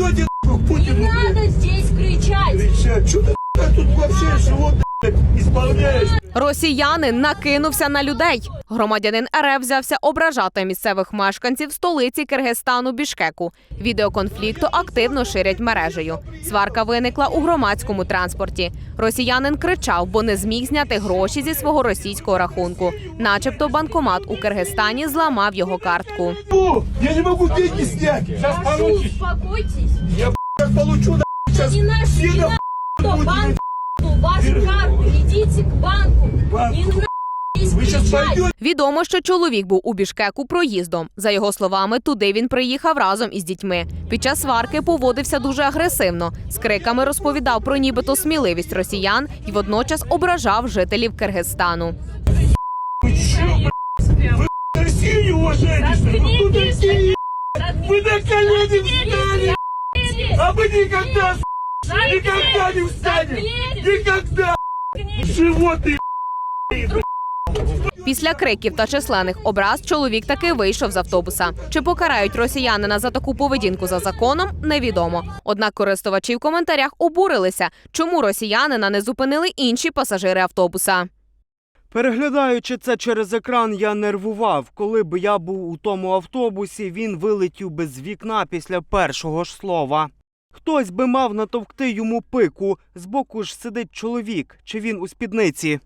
пойдете нахуй, к Не надо здесь кричать. кричать? Что ты тут вообще животное исполняешь? Росіянин накинувся на людей. Громадянин РФ взявся ображати місцевих мешканців столиці Киргизстану Бішкеку. Відео конфлікту активно ширять мережею. Сварка виникла у громадському транспорті. Росіянин кричав, бо не зміг зняти гроші зі свого російського рахунку. Начебто банкомат у Киргизстані зламав його картку. Я не могу деньги снять. Сейчас Прошу, успокойтесь. Я получу, сейчас Не наш, не нахуй надо будете. банк, вашу карту. Идите к банку. Банку. Не надо здесь Вы сейчас кричать. пойдете. Відомо, що чоловік був у Бішкеку проїздом. За його словами, туди він приїхав разом із дітьми. Під час сварки поводився дуже агресивно. З криками розповідав про нібито сміливість росіян і водночас ображав жителів Киргизстану. Вы чё, блядь? Вы Россию не уважаете, что ли? Вы тут Россию, Вы на колени встали! А мы никогда, с***, никогда не встанем! Никогда! Животные, Після криків та численних образ чоловік таки вийшов з автобуса. Чи покарають росіянина за таку поведінку за законом, невідомо. Однак користувачі в коментарях обурилися, чому росіянина не зупинили інші пасажири автобуса. Переглядаючи це через екран, я нервував. Коли б я був у тому автобусі, він вилетів би з вікна після першого ж слова. Хтось би мав натовкти йому пику. Збоку ж сидить чоловік, чи він у спідниці.